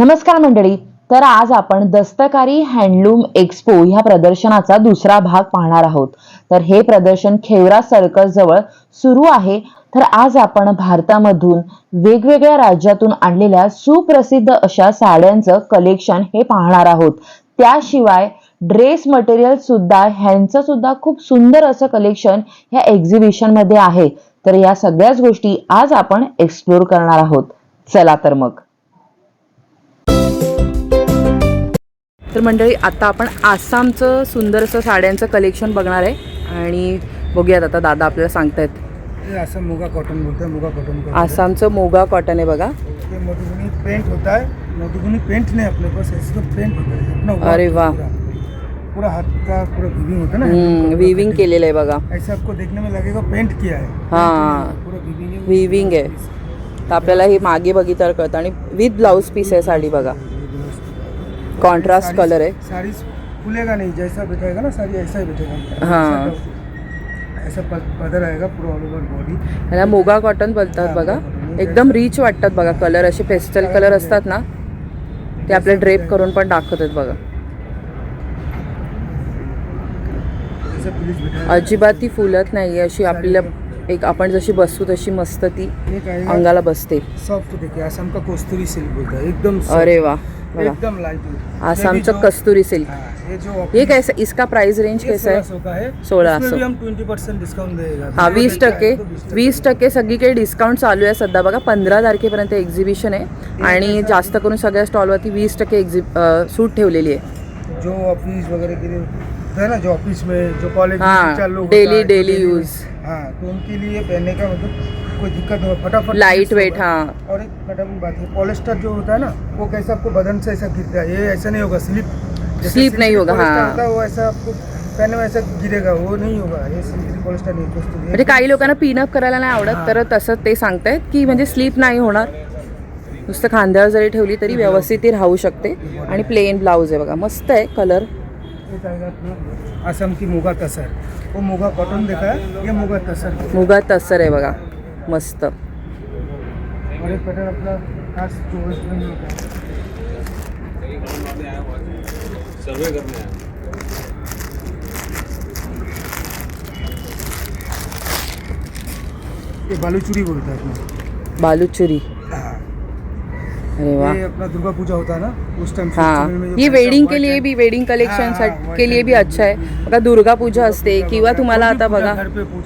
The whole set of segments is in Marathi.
नमस्कार मंडळी. तर आज आपण दस्तकारी हँडलूम एक्सपो ह्या प्रदर्शनाचा दुसरा भाग पाहणार आहोत. तर हे प्रदर्शन खेवरा सर्कल जवळ सुरू आहे. तर आज आपण भारतामधून वेगवेगळ्या राज्यातून आणलेल्या सुप्रसिद्ध अशा साड्यांचं कलेक्शन हे पाहणार आहोत. त्याशिवाय ड्रेस मटेरियल सुद्धा ह्यांचं सुद्धा खूप सुंदर असं कलेक्शन ह्या एक्झिबिशनमध्ये आहे. तर या सगळ्याच गोष्टी आज आपण एक्सप्लोर करणार आहोत. चला तर मग. तर मंडळी आता आपण आसामचं सुंदर असं साड्यांचं कलेक्शन बघणार आहे. आणि बघूयात आता दादा आपल्याला सांगतायत. ये असम मुगा कॉटन बोलते मुगा कॉटन आसामचं मोगा कॉटन आहे बघा. मधुबनी पेंट होता है मधुबनी पेंट नहीं पास पेंट होता है अरे वाह। पूरा. हाथ का पूरा वीविंग होता ना. विविंग केलेलं आहे बघा. ऐसा आपको देखने में लगेगा पेंट किया है. हाँ। पूरा वीविंग विविंग आहे. तर आपल्याला हे मागे बघितल्यावर कळतं. आणि विथ ब्लाऊज पीस आहे साडी बघा. कॉन्ट्रास्ट कलर आहे. साड़ी खुलेगा नहीं जैसा बैठेगा ना साड़ी ऐसा ही बैठेगा हाँ। ऐसा- ऐसा प- पदर आएगा पूरा ऑल ओवर बॉडी ह्याला मोगा कॉटन बोलतात बघा. एकदम रिच वाटतात बघा कलर असे पेस्टल कलर असतात ना ते आपले ड्रेप करून पण दाखवतात बघा. अजिबात ती फुलत नाही अशी आपल्याला एक आपण जशी बसू तशी मस्त ती अंगाला बसते. सॉफ्ट का कोस्तूरी सिल्क है एकदम अरे वा. बघा. एकदम लाइट आसामचं कस्तुरी सिल्क ये जो ये कैसा इसका प्राइस रेंज कैसा है? 1600 का है 1600 इसमें भी हम ट्वेंटी परसेंट डिस्काउंट देगा. हा वीस है टक्के तो 20% वीस टक्के सगळीकडे डिस्काउंट चालू आहे सध्या. बघा पंधरा तारखेपर्यंत एक्झिबिशन आहे. आणि जास्त करून सगळ्या स्टॉलवरती वीस टक्के एक्झिब सूट ठेवलेली आहे. जो ऑफिस लिए है ना जो ऑफिस में जो कॉलेज हाँ, में लोग होता daily- है। हाँ तो उनके लिए पहनने का मतलब कोई दिक्कत नहीं फटाफट लाइट वेट। हाँ। और एक फटाफट बात है पॉलिस्टर जो होता है ना वो कैसे आपको बदन से ऐसा गिरता है ये ऐसा नहीं होगा स्लिप Slip नहीं होगा, हाँ। होता है वो ऐसा आपको पहनने में ऐसा गिरेगा वो नहीं होगा सिंथेटिक पॉलिस्टर नहीं दोस्तों म्हणजे काही लोकांना पिनअप करायला नाही आवडत तर तसं ते सांगतायत की म्हणजे स्लीप नाही होणार. नुसतं खांद्यावर जरी ठेवली तरी व्यवस्थित ती राहू शकते. आणि प्लेन ब्लाऊज आहे बघा मस्त आहे कलर एक आएगा अपना असम की मुगा तसर। वो मुगा कॉटन देखा है? ये मुगा तसर। मुगा तसर आहे बघा। मस्त। और एक पैटर्न अपना खास जो वेस्ट बंगाल का है। ये बालूचूरी बोलता है अपना। बालूचुरी। हाँ। अरे वा. ये अपना दुर्गा पूजा होता है ना उस टाइम हाँ. ये वेडिंग के लिए भी वेडिंग कलेक्शन के लिए भी अच्छा आहे बघा दुर्गा पूजा असते किंवा तुम्हाला आता बघा.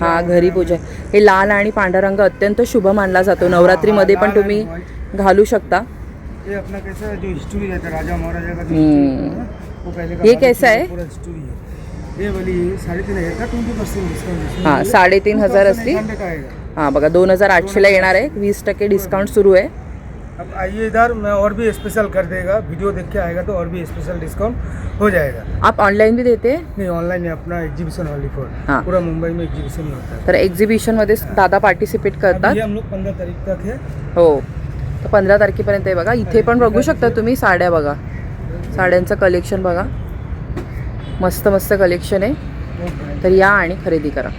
हा घरी पूजा. हे लाल आणि पांढरा रंग अत्यंत शुभ मानला जातो. नवरात्रीमध्ये पण तुम्ही. घालू शकता. ये अपना कैसा है जो हिस्ट्री रहता राजा महाराजा का जो हम्म। history ना, वो पहले का ये बालूचूरी कैसा है? पूरा हिस्ट्री है ये वाली साढ़े तीन हजार का ट्वेंटी परसेंट डिस्काउंट हा साडेतीन हजार असली हा बघा दोन हजार आठशेला येणार आहे. वीस टक्के डिस्काउंट सुरू आहे. अब आइए इधर मैं और भी स्पेशल कर देगा। वीडियो देख के आएगा तो और भी स्पेशल डिस्काउंट हो जाएगा। आप ऑनलाईन भी देते नहीं ऑनलाइन है अपना एग्जीबिशन वाली फोर हाँ। पूरा मुंबई में एग्जीबिशन होता है। तर एक्झिबिशनमध्ये दादा पार्टिसिपेट अभी करतात हम लोग पंद्रह तारीख तक है। हो। तर पंधरा तारखेपर्यंत आहे बघा. इथे पण बघू शकता तुम्ही साड्या बघा. साड्यांचं कलेक्शन बघा. मस्त मस्त कलेक्शन आहे. तर या आणि खरेदी करा.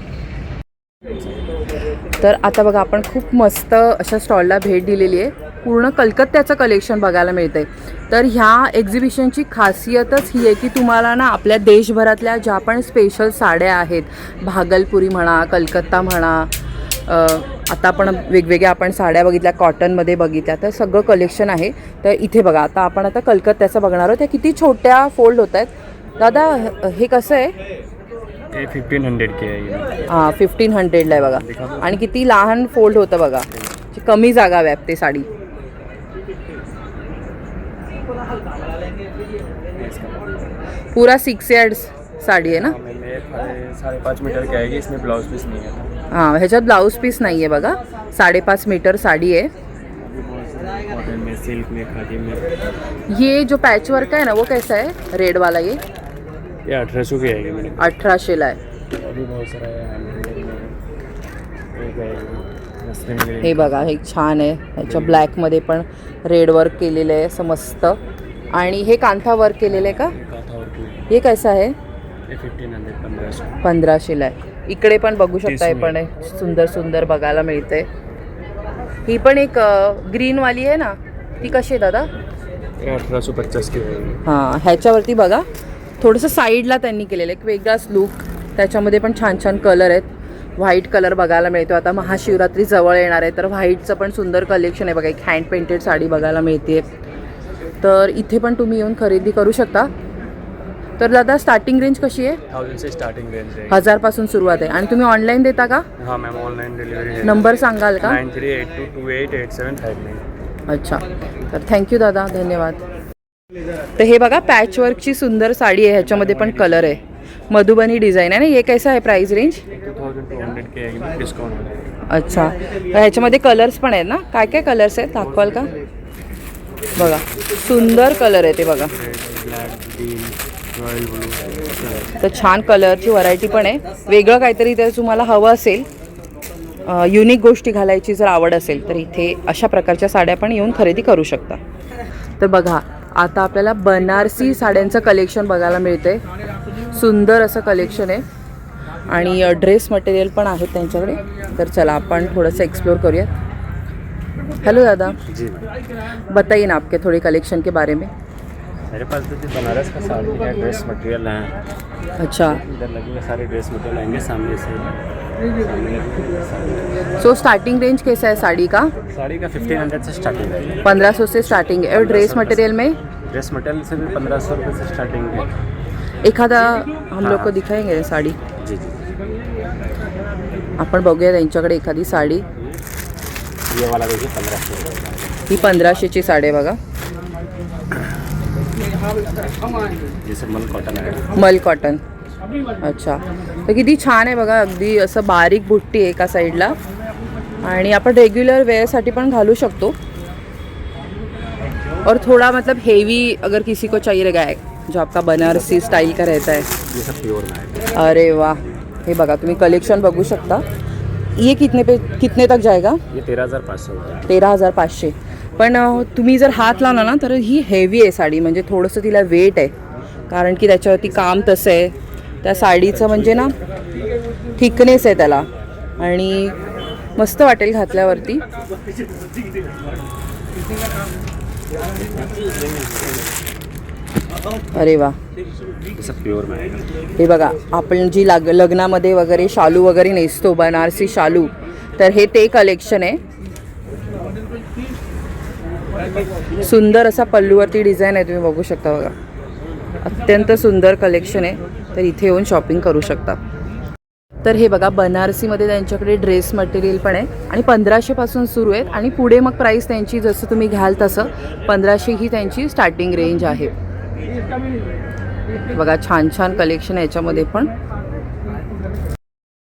तर आता बघा आपण खूप मस्त अशा स्टॉलला भेट दिलेली आहे. पूर्ण कलकत्त्याचं कलेक्शन बघायला मिळतंय. तर ह्या एक्झिबिशनची खासियतच ही आहे की तुम्हाला ना आपल्या देशभरातल्या ज्या पण स्पेशल साड्या आहेत भागलपुरी म्हणा कलकत्ता म्हणा आता आपण वेगवेगळ्या आपण साड्या बघितल्या कॉटनमध्ये बघितल्या तर सगळं कलेक्शन आहे. तर इथे बघा आता आपण आता कलकत्त्याचं बघणार आहोत. त्या किती छोट्या फोल्ड होत आहेत. दादा हे कसं आहे? फिफ्टीन हंड्रेड के है फिफ्टीन हंड्रेडला आहे बघा. आणि किती लहान फोल्ड होतं बघा. कमी जागा व्यापते साडी. पूरा सिक्स यार्ड्स साडी आहे ना? ये साढ़े साढ़े पाँच मीटर की आएगी इसमें ब्लाउज पीस नहीं है। हां ह्याच्यात ब्लाऊज पीस नाही आहे बघा. साडेपाच मीटर साडी आहे अभी बहुत सारे कॉटन में सिल्क में खादी में। ये जो पैच वर्क आहे ना वो कैसा है? रेड वाला ये? ये अठारह सौ की आएगी है। आएगी मसलिन ग्रीन हे बघा हे छान आहे ह्याच्या ब्लॅकमध्ये पण रेड वर्क केलेलं आहे असं मस्त. आणि हे कांथा वर्क केलेलं आहे का? हे कसं आहे? पंधराशेला आहे. इकडे पण बघू शकता हे पण आहे सुंदर सुंदर बघायला मिळते ही पण एक ग्रीन वाली आहे ना? ती कशी आहे दादा? सौ पचास की है ह्याच्यावरती बघा. थोडंसं साईडला त्यांनी केलेलं आहे. एक वेगळाच लुक त्याच्यामध्ये पण छान छान कलर आहेत. व्हाईट कलर बघायला मिळतो आता महाशिवरात्री जवळ येणार आहे. तर व्हाईटचं पण सुंदर कलेक्शन आहे. बघा एक हँड पेंटेड साडी बघायला मिळते तर इथे पण तुम्ही येऊन खरेदी करू शकता तर दादा स्टार्टिंग रेंज कशी आहे थाउजेंड से स्टार्टिंग रेंज है हजारपासून सुरुवात आहे आणि तुम्ही ऑनलाईन देता का हाँ मैम ऑनलाइन डिलीवरी है नंबर सांगाल का nine three eight two two eight eight seven five nine अच्छा तर थँक्यू दादा धन्यवाद तर हे बघा पॅचवर्कची सुंदर साडी आहे ह्याच्यामध्ये पण कलर आहे मधुबनी डिझाईन आहे ना हे कैसा आहे price range two thousand two hundred के आएगी डिस्काउंट अच्छा तर ह्याच्यामध्ये कलर्स पण आहेत ना काय काय कलर्स आहेत दाखवाल का बघा सुंदर कलर आहे ते बघा. तर छान कलरची व्हरायटी पण आहे. वेगळं काहीतरी जर तुम्हाला हवं असेल युनिक गोष्टी घालायची जर आवड असेल तर इथे अशा प्रकारच्या साड्या पण येऊन खरेदी करू शकता. तर बघा आता आपल्याला बनारसी साड्यांचं कलेक्शन बघायला मिळते सुंदर असं कलेक्शन आहे. आणि ड्रेस मटेरियल पण आहेत त्यांच्याकडे. तर चला आपण थोडंसं एक्सप्लोर करूयात. हेलो दादा। जी बताइए ना आपके थोड़े कलेक्शन के बारे में। मेरे पास तो बनारस का साड़ी है ड्रेस मटेरियल है। अच्छा। इधर लगे हुए सारे ड्रेस मटेरियल आएंगे सामने से। सो स्टार्टिंग रेंज कैसा है साड़ी का? साड़ी का फिफ्टीन हंड्रेड से स्टार्टिंग है। पंद्रह सौ से स्टार्टिंग है। और ड्रेस मटेरियल में? ड्रेस मटेरियल से भी पंद्रह सौ रुपये से स्टार्टिंग है। एखादा हम लोग को दिखाएंगे साडी। जी जी आपण बघूया त्यांच्याकडे एखादी साडी ये वाला देखिए पंद्रह सौ रुपये का है। पंधराशेची साडी आहे बघा. मल कॉटन मल कॉटन अच्छा. तर किती छान आहे बघा अगदी असं बारीक बुट्टी एका साईडला. आणि आपण रेग्युलर वेअरसाठी पण घालू शकतो. और थोड़ा मतलब हेवी अगर किसी को चाहिए रहेगा जो आपका बनारसी स्टाइल का रहता है. अरे वाह. हे बघा तुम्ही कलेक्शन बघू शकता. ये कितने पे कितने तक जाएगा? ये तेरह हज़ार पाँच सौ तेरा हजार पाचशे पण अ, तुम्ही जर हात लावला ना तर ही हेवी आहे साडी. म्हणजे थोडंसं तिला वेट आहे. कारण की त्याच्यावरती काम तसं आहे. त्या साडीचं म्हणजे ना थिकनेस आहे त्याला. आणि मस्त वाटेल घातल्यावरती. अरे वा. हे बघा आपण जी लाग लग्नामध्ये वगैरे शालू वगैरे नेसतो बनारसी शालू तर हे ते कलेक्शन आहे. सुंदर असा पल्लूवरती डिझाईन आहे तुम्ही बघू शकता बघा. अत्यंत सुंदर कलेक्शन आहे. तर इथे येऊन शॉपिंग करू शकता. तर हे बघा बनारसीमध्ये त्यांच्याकडे ड्रेस मटेरियल पण आहे आणि पंधराशेपासून सुरू आहेत आणि पुढे मग प्राईस त्यांची जसं तुम्ही घ्याल तसं पंधराशे ही त्यांची स्टार्टिंग रेंज आहे. बघा छान छान कलेक्शन आहे याच्यामध्ये पण.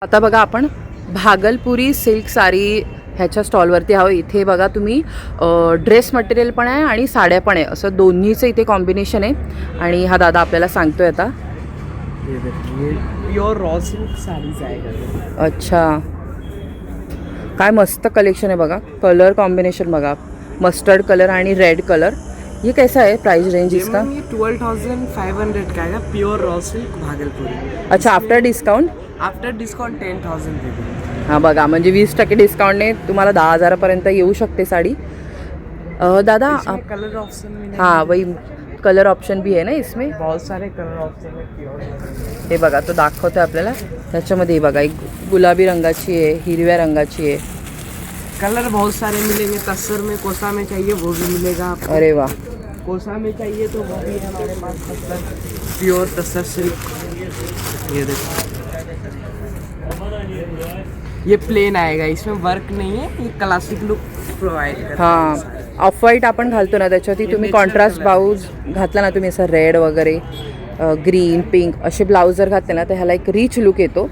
आता बघा आपण भागलपुरी सिल्क साडी ह्याच्या स्टॉलवरती आहो इथे बघा तुम्ही ड्रेस मटेरियल पण आहे आणि साड्या पण आहे. असं दोन्हीचं इथे कॉम्बिनेशन आहे. आणि हा दादा आपल्याला सांगतोय आता. प्योर रॉ सिल्क साड़ीज आएगा अच्छा. काय मस्त कलेक्शन आहे बघा. कलर कॉम्बिनेशन बघा. मस्टर्ड कलर आणि रेड कलर ये कैसा है प्राइस रेंज इसका? ये ट्वेल्व थाउज़ेंड फाइव हंड्रेड का आएगा प्योर रॉ सिल्क भागलपुरी। अच्छा after discount after discount ten thousand हाँ बघा म्हणजे वीस टक्के डिस्काउंटने तुम्हाला दहा हजारापर्यंत येऊ शकते साडी. दादा आप- कलर ऑप्शन हाँ वही कलर ऑप्शन भी है ना इसमें? बहुत सारे कलर ऑप्शन है हे बघा तो दाखवतो आपल्याला. त्याच्यामध्ये हे बघा एक गुलाबी रंगाची आहे हिरव्या रंगाची आहे. कलर बहुत सारे मिलेंगे तस्सर में कोसा में चाहिए वो भी मिलेगा अरे वा कोसा में चाहिए तो वो भी हमारे पास तस्सर प्योर तस्सर सिल्क ये देखो। ये प्लेन आएगा इसमें वर्क नहीं है ये क्लासिक लुक प्रोवाइड है। ऑफ़ व्हाईट आपण घालतो ना त्याच्यावरती तुम्ही कॉन्ट्रास्ट ब्लाऊज घातला ना तुम्ही असं रेड वगैरे ग्रीन पिंक असे ब्लाऊज जर घातले ना तर ह्याला एक रिच लुक येतो.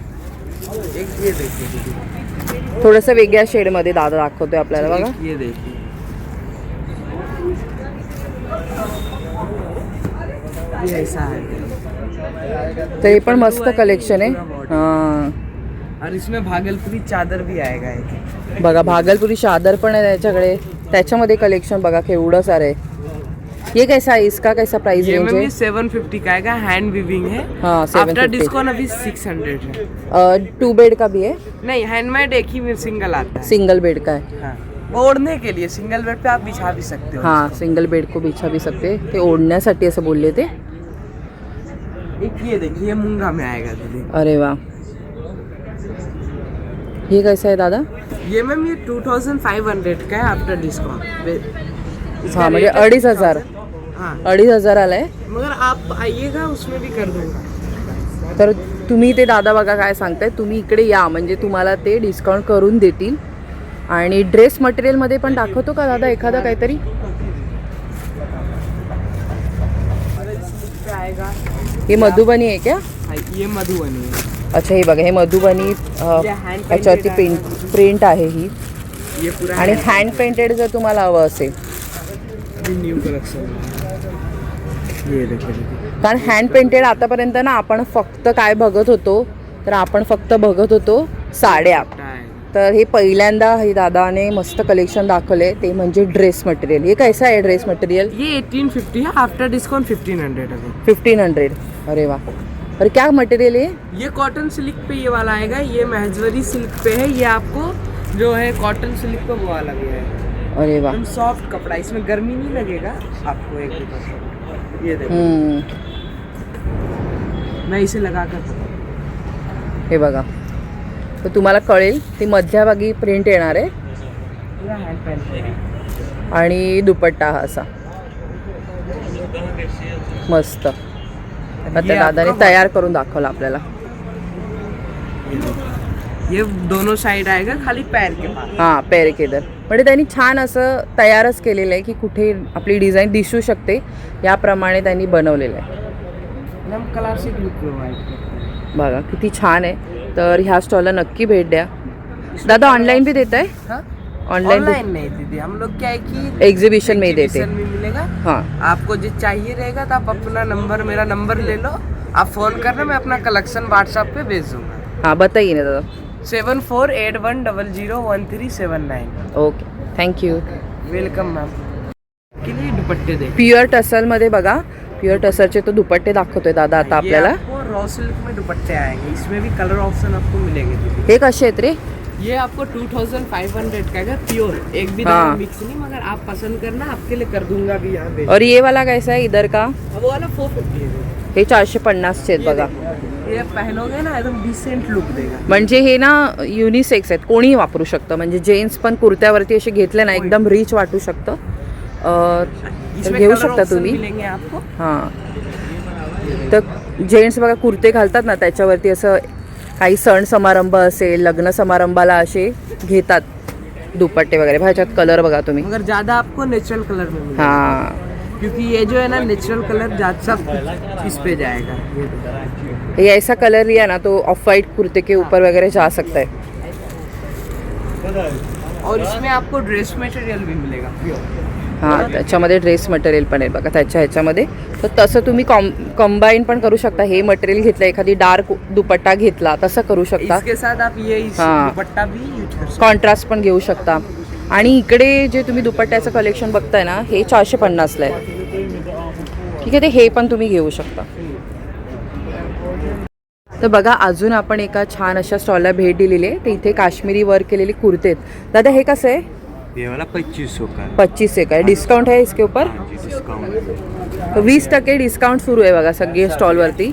ये देखिए. दीदी थोडंसं वेगळ्या शेडमध्ये दादा दाखवतोय आपल्याला बघा. ये ये ऐसा है। हे पण मस्त कलेक्शन आहे हाँ। और इसमें भागलपुरी चादर भी आएगा एक। बघा भागलपुरी चादर पण आहे त्याच्याकडे. त्याच्यामध्ये कलेक्शन बघा केवढं सारं आहे. ये कैसा है इसका कैसा प्राइस ये रेंज है सेवन फिफ्टी का आएगा हैंड वीविंग है. हाँ आफ्टर डिस्काउंट अभी सिक्स हंड्रेड है। टू बेड का भी है? नहीं हैंडमेड एक ही में सिंगल आता है। सिंगल बेड का है। हाँ। ओढ़ने के लिए सिंगल बेड पे आप बिछा भी सकते हो। हाँ सिंगल बेड को बिछा भी सकते ते ओढण्यासाठी असं बोलले ते। एक ये देखिए ये मूंगा में आएगा दीदी अरे वा हे कसं आहे दादा? ये मैम ये 2500 का है आफ्टर डिस्काउंट हां म्हणजे अडीच हजार। हाँ। अडीच हजार आलाय मगर आप आइएगा उसमें भी कर दूंगा। तर तुम्ही ते दादा बघा काय सांगताय तुम्ही इकडे या म्हणजे तुम्हाला ते डिस्काउंट करून देतील. आणि ड्रेस मटेरियलमध्ये पण दाखवतो का दादा एखादा काहीतरी पे आएगा हे मधुबनी आहे क्या? हाँ, ये मधुबनी अच्छा हे बघा हे मधुबनी याच्यावरती पेंट. प्रिंट आहे ही. आणि हँड पेंटेड जर तुम्हाला हवं असेल. कारण हँड पेंटेड आतापर्यंत ना आपण फक्त काय बघत होतो तर आपण फक्त बघत होतो साड्या. तर हे पहिल्यांदा हे दादाने मस्त कलेक्शन दाखवले ते म्हणजे ड्रेस मटेरियल हे कैसा आहे ड्रेस मटेरियल ये 1850 है आफ्टर डिस्काउंट 1500 अभी फिफ्टीन हंड्रेड अरे वा. और क्या मटेरियल है? ये कॉटन सिल्क पे ये वाला आएगा. ये महजवरी सिल्क पे है. ये आपको जो है कॉटन सिल्क पे वो वाला भी है अरे वा. एकदम सॉफ्ट कपड़ा. इसमें गर्मी नहीं लगेगा आपको एक ये देखो। हम्म, मैं इसे लगा कर हे बघा. तर तुम्हाला कळेल ती मध्यभागी प्रिंट येणार आहे. आणि दुपट्टा हा असा. मस्त. आता दादाने तयार करून दाखवलं आपल्याला. ये दोनों साइड आएगा खाली पैर के हां पेर केदर म्हणजे त्यांनी छान असं तयारच केलेलं आहे की कुठे आपली डिझाईन दिसू शकते याप्रमाणे त्यांनी बनवलेलं आहे. एकदम क्लासिक लुक प्रोवाइड करते बघा किती छान आहे. तर ह्या स्टॉलला नक्की भेट द्या. दादा ऑनलाईन भी देत हाँ? ऑनलाइन ऑनलाइन नहीं दीदी हम लोग क्या है कि एग्जीबिशन में ही देते. में मिलेगा? हाँ. आपको जो चाहिए रहेगा तो आप अपना नंबर मेरा नंबर ले लो। आप फ़ोन करना मैं अपना कलेक्शन व्हाट्सएप पे भेज दूँगा। हाँ बताइए ना दादा। Seven four eight one double zero one three seven nine okay thank you welcome ma'am के लिए दुपट्टे दे प्युअर टसलमध्ये बघा. प्युअर टसलचे तो दुपट्टे दाखवतोय दादा आता आपल्याला. सिल्क में दुपट्टे आएंगे। इसमें भी कलर ऑप्शन आपको मिलेंगे दीदी। हे कसे आहेत रे ये आपको 2500 का है प्योर एक भी हाँ। मिक्स नहीं मगर आप पसंद करना आपके लिए कर दूंगा भी यहाँ पे। और ये वाला कैसा है इधर का? वो वाला फोर फिफ्टी है। चारशे पन्नासचे आहेत बघा ये पहनोगे ना एकदम डिसेंट लुक देगा। म्हणजे हे ना युनिसेक्स आहेत कोणीही वापरू शकतं. म्हणजे जेंट्स पण कुर्त्यावरती असे घेतले ना एकदम रिच वाटू शकतं. अं, तर इसमें घेऊ कलर शकता ऑप्शन तुम्ही. मिलेंगे आपको. हां. तर जेंट्स बघा कुर्ते घालतात ना त्याच्यावरती असं काही सण समारंभ असेल लग्न समारंभाला असे घेतात दुपट्टे वगैरे. ह्याच्यात कलर बघा तुम्ही. मगर ज्यादा आपको नेचुरल कलर में हां. क्योंकि ये जो है ना नेचुरल कलर ज्यादा सब इस पे जाएगा। ये ऐसा कलर लिया ना तो ऑफ वाइट कुर्ते के ऊपर वगैरह जा सकता है। और इसमें आपको ड्रेस मटेरियल भी मिलेगा। हां त्याच्यामध्ये ड्रेस मटेरियल पण आहे बघा त्याच्या ह्याच्यामध्ये. तर तसं तुम्ही कॉम कंबाईन पण करू शकता. हे मटेरियल घेतलं एखादी डार्क दुपट्टा घेतला तसं करू शकता. इसके साथ आप ये इस हाँ। दुपट्टा भी यूज कर सकते कॉन्ट्रास्ट पण घेऊ शकता. आणि इकडे जे तुम्ही दुपट्ट्याचं कलेक्शन बघताय ना हे चारशे पन्नासला आहे. ठीक आहे ते हे पण तुम्ही घेऊ शकता. तर बघा अजून आपण एका छान अशा स्टॉलला भेट दिलेली आहे. तर इथे काश्मीरी वर्क केलेली कुर्ते आहेत दादा हे कसं आहे? ये वाला पच्चीस सौ का है। पच्चीस एक आहे डिस्काउंट आहे इसके ऊपर? हाँ डिस्काउंट तर वीस टक्के डिस्काउंट सुरू आहे बघा सगळे स्टॉलवरती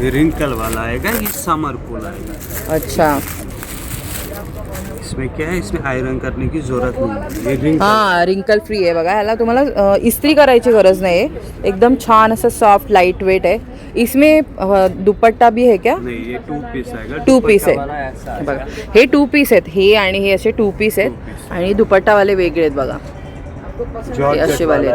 ये रिंकल वाला आएगा ये समर कूल आएगा। अच्छा। इसमें क्या है? इसमें आयरन करने की ज़रूरत नहीं ये रिंकल। हाँ रिंकल फ्री आहे बघा ह्याला तुम्हाला अ, इस्त्री करायची गरज नाही आहे एकदम छान असं सॉफ्ट लाईट वेट आहे. इसमें दुपट्टा भी है क्या? नहीं ये टू पीस आएगा। टू पीस आहे है। बघा हे टू पीस आहेत हे आणि हे असे टू पीस आहेत. आणि दुपट्टावाले वेगळे आहेत बघा. जॉर्जेट असे वाले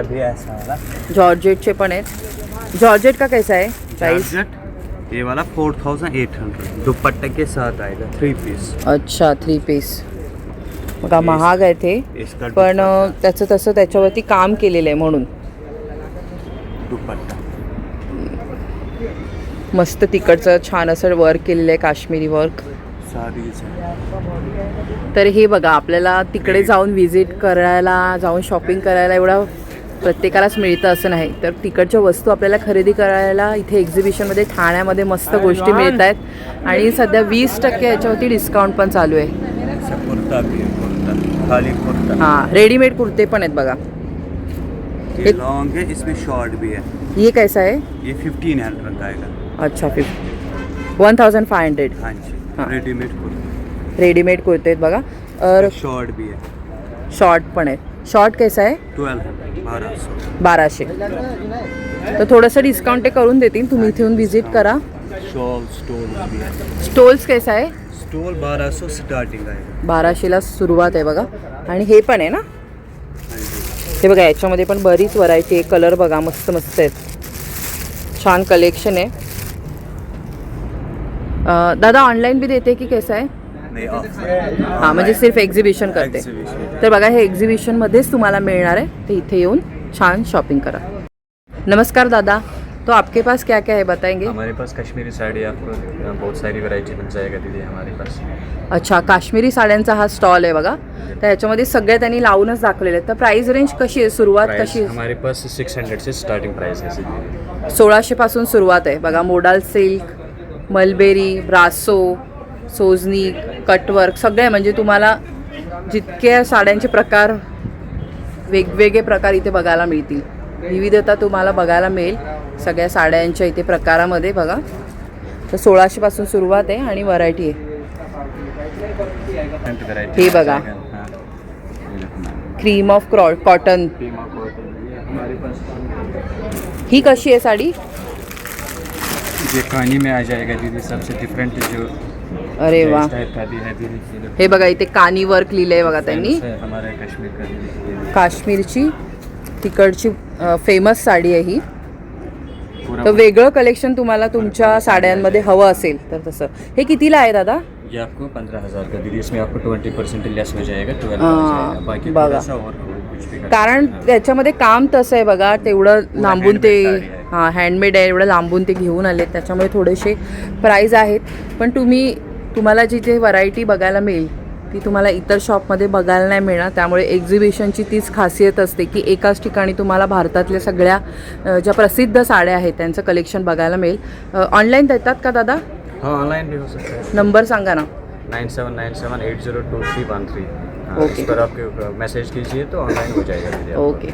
जॉर्जेटचे पण आहेत. जॉर्जेट का कैसा आहे? प्राइस जॉर्जेट ये वाला फोर थाउजेंड एट हंड्रेड दुपट्टे के साथ आएगा थ्री पीस अच्छा थ्री पीस बघा महाग आहे ते पण त्याचं तसं त्याच्यावरती काम केलेलं आहे म्हणून. दुपट्टा. मस्त तिकडचं छान असं वर्क केलेलं आहे काश्मीरी वर्क है तर हे बघा आपल्याला तिकडे जाऊन व्हिजिट करायला जाऊन शॉपिंग करायला एवढा प्रत्येकालाच मिळतं असं नाही. तर तिकडच्या वस्तू आपल्याला खरेदी करायला इथे एक्झिबिशनमध्ये ठाण्यामध्ये मस्त गोष्टी मिळत आहेत. आणि सध्या वीस टक्के याच्यावरती डिस्काउंट पण चालू आहे. है हाँ रेडीमेड कुर्ते पण आहेत बघा. ये लॉन्ग है इसमें शॉर्ट भी है ये कैसा है ये फिफ्टीन हंड्रेड का आएगा अच्छा fifty one thousand five hundred हाँ। रेडीमेड कुर्ता. रेडीमेड कुर्ते आहेत बघा. और शॉर्ट भी है शॉर्ट पण आहे शॉर्ट कैसा आहे? ट्वेल्व बाराशे. तर थोडंसं डिस्काउंट ते करून देतील. तुम्ही इथे येऊन व्हिजिट करा. स्टोल्स कैसा आहे? स्टोल बारह सौ स्टार्टिंग आएगा बाराशेला सुरुवात आहे बघा. आणि हे पण आहे ना? हाँ बघा याच्यामध्ये पण बरीच व्हरायटी आहे. कलर बघा मस्त मस्त आहेत. छान कलेक्शन आहे. दादा ऑनलाईन भी देते की कसं आहे हां म्हणजे सिर्फ एक्झिबिशन करते. तर बघा हे एक्झिबिशनमध्येच तुम्हाला मिळणार आहे. ते इथे येऊन छान शॉपिंग करा. नमस्कार दादा. तो आपके पास क्या क्या है बताएंगे? हमारे पास कश्मीरी साड़ी आपको बहुत सारी वैरायटी मिल जाएगा दीदी हमारे पास। अच्छा काश्मीरी साड्यांचा हा स्टॉल आहे बघा. तर ह्याच्यामध्ये सगळ्या त्यांनी लावूनच दाखवलेले आहेत. तर प्राइस रेंज कशी आहे? सुरुवात कशी आहे? हमारे पास सिक्स हंड्रेड से स्टार्टिंग प्राइस है सोळाशे पासून सुरुवात आहे. बघा मोडाल सिल्क मलबेरी ब्रासो सोजनी कटवर्क सगळे म्हणजे तुम्हाला जितके साड्यांचे प्रकार वेगवेगळे प्रकार इथे बघायला मिळतील. विविधता तुम्हाला बघायला मिळेल सगळ्या साड्यांच्या इथे प्रकारामध्ये बघा. तर सोळाशेपासून सुरुवात आहे आणि व्हरायटी आहे. हे बघा. क्रीम ऑफ क्रॉ कॉटन ही कशी आहे साडी? ये कानी में आ जाएगा दीदी सबसे डिफरेंट जो अरे जो वा इस टाइप का भी है बघा इथे कानी वर्क लिहिलंय बघा त्यांनी। काश्मीरची तिकडची फेमस साडी आहे ही. तर वेगळं कलेक्शन तुम्हाला तुमच्या साड्यांमध्ये हवं असेल तर तसं. हे कितीला आहे दादा? ये आपको पंद्रह हजार का दीदी इसमें आपको ट्वेंटी परसेंट लेस हो जाएगा. ट्वेल्व बाकी कारण। त्याच्यामध्ये काम तसं आहे बघा तेवढं लांबून ते. हां हँडमेड आहे एवढं लांबून ते घेऊन आले त्याच्यामुळे थोडेसे प्राईज आहेत. पण तुम्ही तुम्हाला जी जे व्हरायटी बघायला मिळेल ती तुम्हाला इतर शॉपमध्ये बघायला नाही मिळणार. त्यामुळे एक्झिबिशनची तीच खासियत असते की एकाच ठिकाणी तुम्हाला भारतातल्या सगळ्या ज्या प्रसिद्ध साड्या आहेत त्यांचं कलेक्शन बघायला मिळेल. ऑनलाईन देतात का दादा? ऑनलाइन भी हो नंबर सांगा ना. Nine seven nine seven eight zero two three one three. Okay. इस पर आपके मैसेज कीजिए तो ऑनलाइन हो जाएगा ओके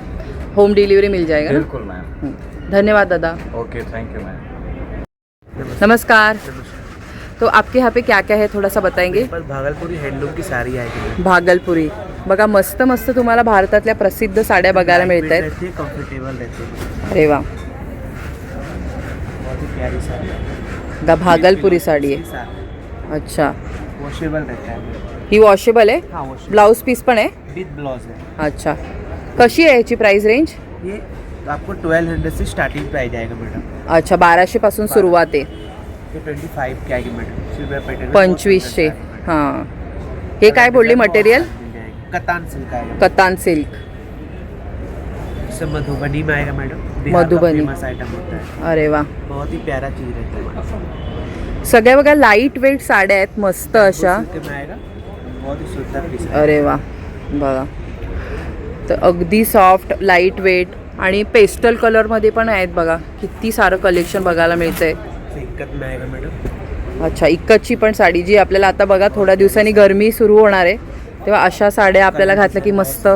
होम डिलीवरी मिल जाएगा बिल्कुल मैम धन्यवाद दादा। ओके थैंक यू मैम नमस्कार। तो आपके यहाँ पे क्या क्या है थोड़ा सा बताएँगे? भागलपुरी हैंडलूम की साड़ी आएगी भागलपुरी. बघा मस्त मस्त तुम्हाला भारतातल्या प्रसिद्ध साड्या बघायला मिळत आहेत रहती है कंफर्टेबल रहती है अरे वा. बहुत ही प्यारी साड़ी है भागलपुरी साडी आहे. अच्छा. वॉशेबल रहता है. ही वॉशेबल आहे. हाँ ब्लाऊज पीस पण आहे. ब्लाउज अच्छा. कशी आहे याची प्राइस रेंज ये आपको ट्वेल्व हंड्रेड से स्टार्टिंग प्राइस आएगा मैडम अच्छा बाराशे पासून सुरुवात आहे. ये ट्वेंटी फाइव की आएगी मैडम सिल्वर पैटर्न में पंचवीसशे. है। हां काय बोलली मटेरियल कतान सिल्क आएगा कतान सिल्क इससे मधुबनी में आएगा मैडम बिहार का मधुबनी। फेमस आइटम होता है. अरे वा बहुत ही प्यारा चीज रहता है. सगळ्या बघा लाइट वेट साड्या आहेत मस्त अशा. सिल्क में आएगा. अरे वा बघा. तर अगदी सॉफ्ट लाइट वेट आणि पेस्टल कलरमध्ये पण आहेत बघा. किती सारं कलेक्शन बघायला मिळतंय. अच्छा इक्कतची पण साडी जी आपल्याला आता बघा थोड्या दिवसांनी गरमी सुरू होणार आहे. तेव्हा अशा साड्या आपल्याला घातल्या की मस्त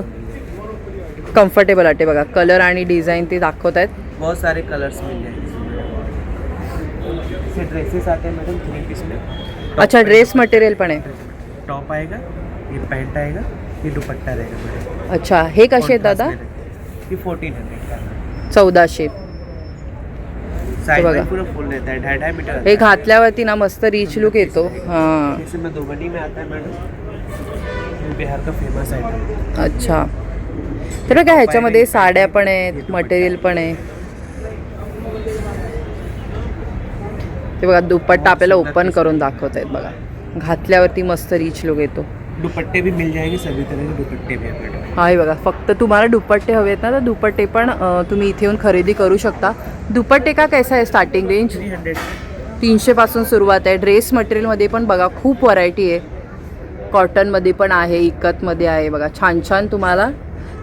कम्फर्टेबल वाटते बघा. कलर आणि डिझाईन ते दाखवत आहेत. बहुत सारे कलर्स मिल जाएंगे इसमें. ड्रेसेस आते हैं मैडम थ्री पीस में. अच्छा ड्रेस मटेरियल पण आहे. टॉप आएगा ये पैंट आएगा ये दुपट्टा रहेगा अच्छा हे कसे आहेत दादा। ये फोर्टीन हंड्रेड का चौदाशे बघा. में पूरा फुल रहता है ढाई ढाई मीटर हे घातल्यावरती ना मस्त रिच लुक येतो. हां. जैसे में दोबनी में आता है मैडम ये बिहार का फेमस आइटम अच्छा. तर बघा ह्याच्यामध्ये साड्या पण आहेत मटेरियल पण आहे. ते बघा दुपट्टा आपल्याला ओपन करून दाखवत आहेत बघा. घातल्यावरती मस्त रिच लुक येतो. दुपट्टे भी मिल जाएंगे सभी तरह के दुपट्टे भी मैडम हा हे बघा फक्त तुम्हाला दुपट्टे हवे आहेत ना तर दुपट्टे पण अं, तुम्ही इथे येऊन खरेदी करू शकता. दुपट्टे का कैसा आहे स्टार्टिंग रेंज थ्री हंड्रेड तीनशेपासून सुरुवात आहे. ड्रेस मटेरियलमध्ये पण बघा खूप व्हरायटी आहे. कॉटनमध्ये पण आहे इकतमध्ये आहे बघा. छान छान तुम्हाला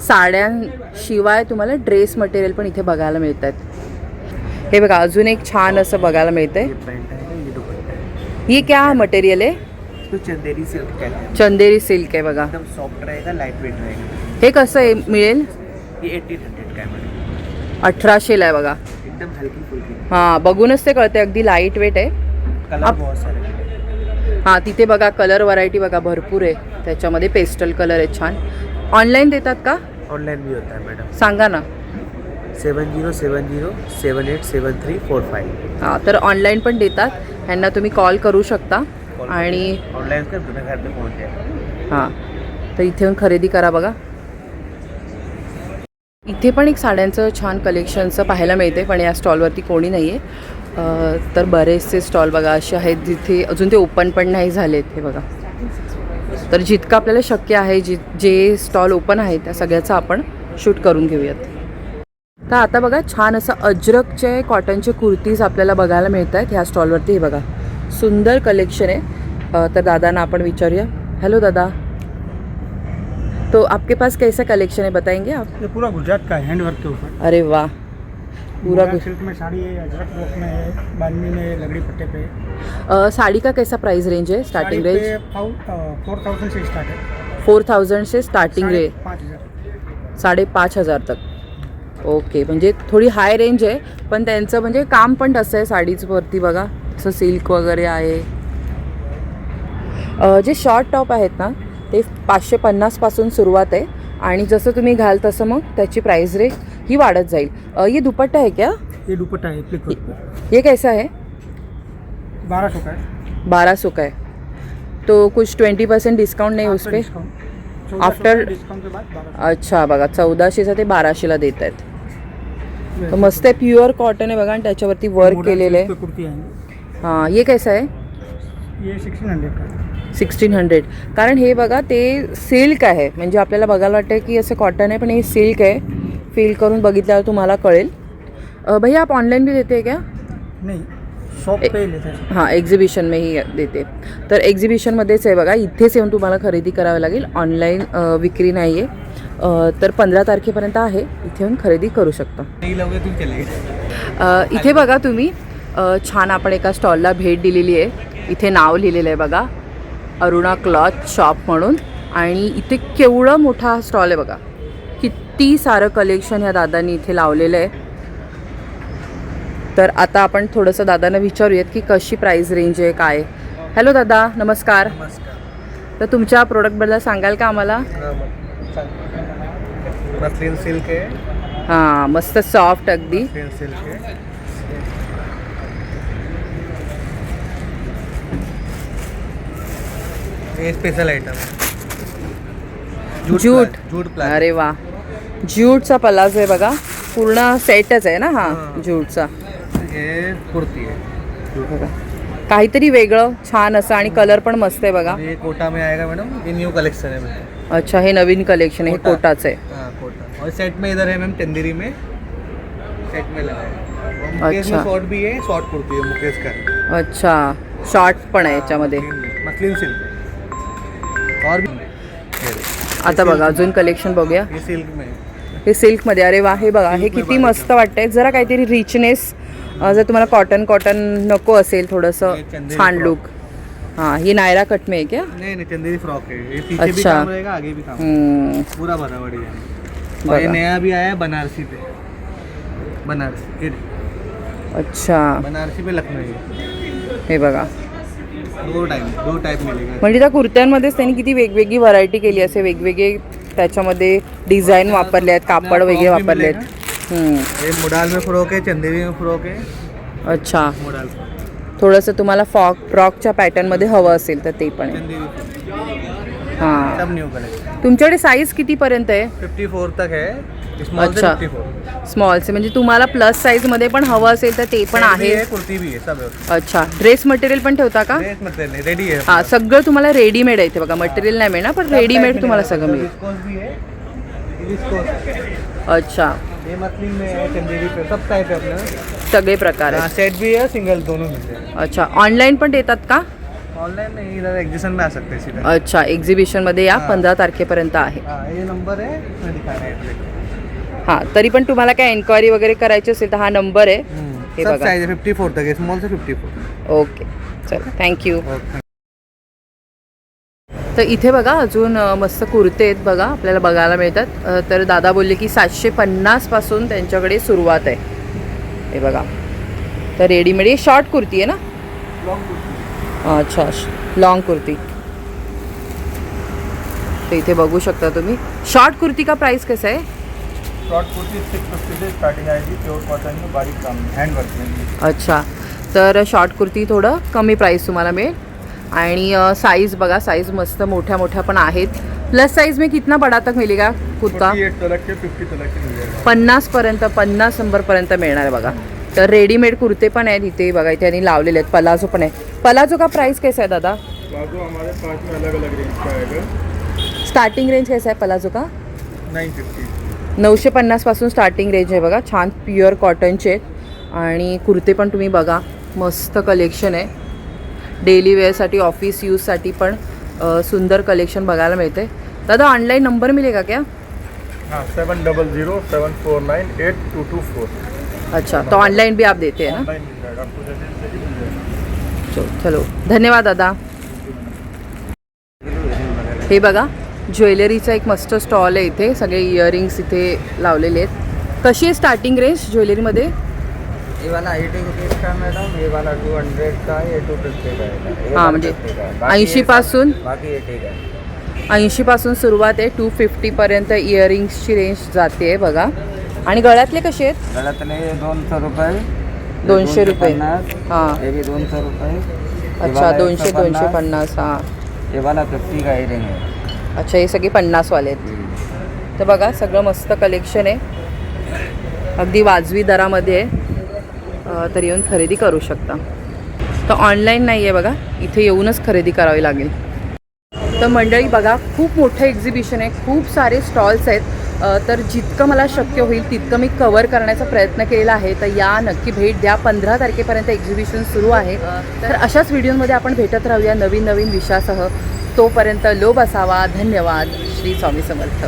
साड्यांशिवाय तुम्हाला ड्रेस मटेरियल पण इथे बघायला मिळत आहेत हे बघा अजून एक छान असं बघायला मिळतं ये आहे ये है क्या मटेरियल इसको चंदेरी सिल्क हैं। चंदेरी सिल्क आहे बघा। एकदम सॉफ्ट रहेगा वेट रहेगा। हे कसं आहे मिळेल ये एट्टीन हंड्रेड का है अठराशेला आहे बघा। एकदम हल्की फुल्की। हां बघूनच ते कळते अगदी लाइट वेट आहे. कलर आप- बहुत सारे हैं। हां तिथे बघा कलर व्हरायटी बघा भरपूर आहे. त्याच्यामध्ये पेस्टल कलर आहे छान. ऑनलाईन देतात का? ऑनलाइन भी होता है मैडम सांगा ना. Seven zero seven zero seven eight seven three four five. हां तर ऑनलाईन पण देतात. ह्यांना तुम्ही कॉल करू शकता. आणि ऑनलाइन कर तुम्हें घर पे पहुंच जाएगा हां तर इथे येऊन खरेदी करा बघा. इथे पण एक साड्यांचं छान कलेक्शनचं पाहायला मिळते पण या स्टॉलवरती कोणी नाही आहे तर बरेचसे स्टॉल बघा असे आहेत जिथे अजून ते ओपन पण नाही झालेत हे बघा. तर जितकं आपल्याला शक्य आहे जि जे स्टॉल ओपन आहेत त्या त्याचं आपण शूट करून घेऊयात. तर आता बघा छान असं अजरकचे कॉटनचे कुर्तीज आपल्याला बघायला मिळत आहेत ह्या स्टॉलवरती. हे बघा सुंदर कलेक्शन आहे. तर दादांना आपण विचारूया. हेलो दादा. तो आपके पास कैसा कलेक्शन है बताएंगे आप? ये पूरा गुजरात का है हैंड वर्क के ऊपर। अरे वाह. पूरा सिल्क में साड़ी है अजरक वर्क में है बांधनी में लगड़ी पट्टे पे। अ, साड़ी का कैसा प्राइस रेंज है? स्टार्टिंग रेंज फोर थाउजेंड से स्टार्ट है। फोर थाउजंड से स्टार्टिंग साढ़े रेंज पाँच हज़ार। साडेपाच हजार तक। ओके म्हणजे थोडी हाय रेंज आहे पण त्यांचं म्हणजे काम पण तसं आहे साडीचवरती बघा. असं सिल्क वगैरे आहे. जे शॉर्ट टॉप आहेत ना ते पाचशे पन्नासपासून सुरुवात आहे. आणि जसं तुम्ही घाल तसं मग त्याची प्राइस रेट ही वाढत जाईल. ये दुपट्टा है क्या? ये दुपट्टा है पे ये कैसा है बारह सौ का है बारह सौ का है तो कुछ ट्वेंटी परसेंट डिस्काउंट नहीं उस पर After- डिस्काउंट के बाद बारह अच्छा बघा चौदाशेचं ते बाराशेला देत आहेत तर मस्त आहे प्युअर कॉटन आहे बघा आणि त्याच्यावरती वर्क केलेलं आहे. कुर्ती हां ये कैसा आहे? ये सिक्सटीन हंड्रेड का? सिक्स्टीन हंड्रेड कारण हे बघा ते सिल्क आहे. म्हणजे आपल्याला बघायला वाटतं की असं कॉटन आहे पण हे सिल्क आहे. फील करून बघितल्यावर तुम्हाला कळेल. अ, भैया आप ऑनलाइन भी देते हैं क्या? नहीं शॉप पे लेते हैं हां एक्झिबिशन ही देते. तर एक्झिबिशनमध्येच आहे बघा इथेच येऊन तुम्हाला खरेदी करावी लागेल. ऑनलाईन विक्री नाही आहे तर पंधरा तारखेपर्यंत आहे. इथे येऊन खरेदी करू शकता. इथे बघा तुम्ही. छान आपण एका स्टॉलला भेट दिलेली आहे. इथे नाव लिहिलेलं आहे बघा. अरुणा क्लॉथ शॉप म्हणून. आणि इथे केवढं मोठा स्टॉल आहे बघा. किती सारं कलेक्शन ह्या दादांनी इथे लावलेलं आहे. तर आता आपण थोडंसं दादांना विचारूयात की कशी प्राईस रेंज आहे काय हॅलो दादा. नमस्कार. नमस्कार. तर तुमच्या प्रोडक्टबद्दल सांगाल का आम्हाला? मसलिन सिल्क है। हां मस्त सॉफ्ट अगदी। सिल्क है। ये स्पेशल आइटम है। Jute jute. प्लाजो अरे वा ज्यूटचा पलाझो आहे बघा. पूर्ण सेटच आहे ना हा हां. ज्यूटचा कुर्ती है बघा. काहीतरी वेगळं छान असं आणि कलर पण मस्त आहे बघा. कोटा में आएगा मैडम ये न्यू कलेक्शन है मैम अच्छा हे नवीन कलेक्शन आहे हे कोटा. कोटाचं आहे. हाँ और सेट में इधर है मैम चंदेरी में। सेट में लगा है। मुकेश अच्छा. में शॉर्ट भी है शॉर्ट कुर्ती है मुकेश का। अच्छा शॉर्ट पण आहे याच्यामध्ये. मसलिन सिल्क और भी ये देखो, आता बघा अजून कलेक्शन बघूया. ये सिल्क में. है हे सिल्कमध्ये अरे वा हे बघा हे किती मस्त वाटतंय. जरा काहीतरी रिचनेस जर तुम्हाला कॉटन कॉटन नको असेल थोडंसं हे चंदेरी छान frock. लुक हां ही नायरा कट में आहे क्या? नहीं नहीं चंदेरी फ्रॉक है ये पीछे भी अच्छा. काम रहेगा आगे भी काम हम्म, पूरा भरा बढ़िया और. ये नया भी आया है बनारसी पे। बनारसी ये अच्छा। बनारसी पे लखनऊ हे बघा. दो टाइप दो टाइप मिलेगा। म्हणजे त्या कुर्त्यांमध्येच त्यांनी किती वेगवेगळी व्हरायटी केली असे वेगवेगळे त्याच्यामध्ये डिझाईन वापरले आहेत कापड वगैरे वापरले आहेत हम्म, ये मोडाल में फ्रॉक है चंदेरी में फ्रॉक है अच्छा. मोडाल. फ्रॉक थोडंसं तुम्हाला फ्रॉक फ्रॉकच्या पॅटर्नमध्ये हवं असेल तर ते पण आहे. चंदेरी हां. सब न्यू कलेक्शन तुमच्याकडे साईज कितीपर्यंत आहे? फिफ्टी फोर तक है स्मॉल से अच्छा. फिफ्टी फोर स्मॉलचे म्हणजे तुम्हाला प्लस साईजमध्ये पण हवं असेल तर ते पण आहे. कुर्ती भी है सब है अच्छा. ड्रेस मटेरियल पण ठेवता का? ड्रेस रेडी है हां सगळं तुम्हाला रेडीमेड आहे इथे बघा. मटेरियल नाही मिळणार पण रेडीमेड तुम्हाला सगळं मिळेल. विस्कोस भी है ये विस्कोस अच्छा. ये मसलिन में है चंदेरी पे सब टाइप है अपना सगळे प्रकार हाँ आहेत सेट भी है सिंगल दोनों मिलते हैं अच्छा. ऑनलाईन पण देतात का? ऑनलाइन नहीं इधर एग्जीबिशन में आ सकते हैं सीधा अच्छा एक्झिबिशनमध्ये या. पंधरा तारखेपर्यंत आहे. हाँ ये नंबर है इसमें दिखाना है। हां तरी पण तुम्हाला काय एन्क्वायरी वगैरे करायची असेल तर हा नंबर आहे. हे सब बघा. साइज है फिफ्टी फोर तक है स्मॉल से फिफ्टी फोर ओके चल थँक्यू ओके तर इथे बघा अजून अ, मस्त कुर्ते आहेत बघा आपल्याला बघायला मिळतात. अ, तर दादा बोलले की सातशे पन्नासपासून त्यांच्याकडे सुरुवात आहे. हे बघा. तर रेडीमेड ही शॉर्ट कुर्ती आहे ना? अच्छा लॉंग कुर्ती. तर इथे बघू शकता तुम्ही. शॉर्ट कुर्ती का प्राइस कसं आहे? शॉर्ट कुर्ती सिक्स फिफ्टी से स्टार्टिंग आएगी प्योर कॉटन बारीक काम हैंड वर्क में अच्छा. तर शॉर्ट कुर्ती थोडं कमी प्राईस तुम्हाला मिळेल. आणि साईज बघा साईज मस्त मोठ्या मोठ्या पण आहेत. प्लस साईज में कितना बडा तक मिलेगा कुर्ता? पन्नासपर्यंत पन्नास नंबरपर्यंत मिळणार आहे बघा. तर रेडीमेड कुर्ते पण आहेत इथे बघा इथे यांनी लावलेले आहेत. पलाजो पण आहे. पलाजो का प्राइस कैसा है दादा? बाजू हमारे पास में अलग अलग रेंज का आएगा स्टार्टिंग रेंज कैसा आहे पलाजो का? नऊशे पन्नासपासून स्टार्टिंग रेंज आहे बघा. छान प्युअर कॉटनचे आहेत. आणि कुर्ते पण तुम्ही बघा. मस्त कलेक्शन आहे. डेली वेअरसाठी ऑफिस यूजसाठी पण सुंदर कलेक्शन बघायला मिळते दादा ऑनलाईन नंबर मिलेगा क्या? हाँ seven double zero seven four nine eight two two four अच्छा तो ऑनलाइन भी आप देते हैं ना? चलो चलो। धन्यवाद दादा। हे बघा ज्वेलरीचा एक मस्त स्टॉल आहे इथे सगळे इयरिंग्स इथे लावलेले आहेत. कशी आहे स्टार्टिंग रेंज ज्वेलरीमध्ये? ये वाला एटी रुपीज़ का मैडम ये वाला टू हंड्रेड का ये टू फिफ्टी का है ये हां 150 म्हणजे। बाकी एटी का है। ऐंशीपासून सुरुवात आहे. टू फिफ्टीपर्यंत इयरिंग्सची रेंज जाते बघा. आणि गळ्यातले कसे आहेत? गलत नहीं ये दोन सौ रुपये दोनशे रुपये. हां. ये भी दोन सौ रुपये अच्छा दोनशे 150, दोनशे पन्नास. हां. ये वाला फिफ्टी का इयरिंग है अच्छा हे सगळे पन्नासवाले आहेत. तर बघा सगळं मस्त कलेक्शन आहे. अगदी वाजवी दरामध्ये आहे. तर येऊन खरेदी करू शकता. तर ऑनलाईन नाही आहे बघा इथे येऊनच खरेदी करावी लागेल. तर मंडळी बघा खूप मोठं एक्झिबिशन आहे. खूप सारे स्टॉल्स आहेत. तर जितकं मला शक्य होईल तितकं मी कवर करण्याचा प्रयत्न केलेला आहे. तर या नक्की भेट द्या. पंधरा तारखेपर्यंत एक्झिबिशन सुरू आहे. तर अशाच व्हिडिओमध्ये आपण भेटत राहूया नवीन नवीन विषयासह. तोपर्यंत लोभ असावा. धन्यवाद. श्री स्वामी समर्थ.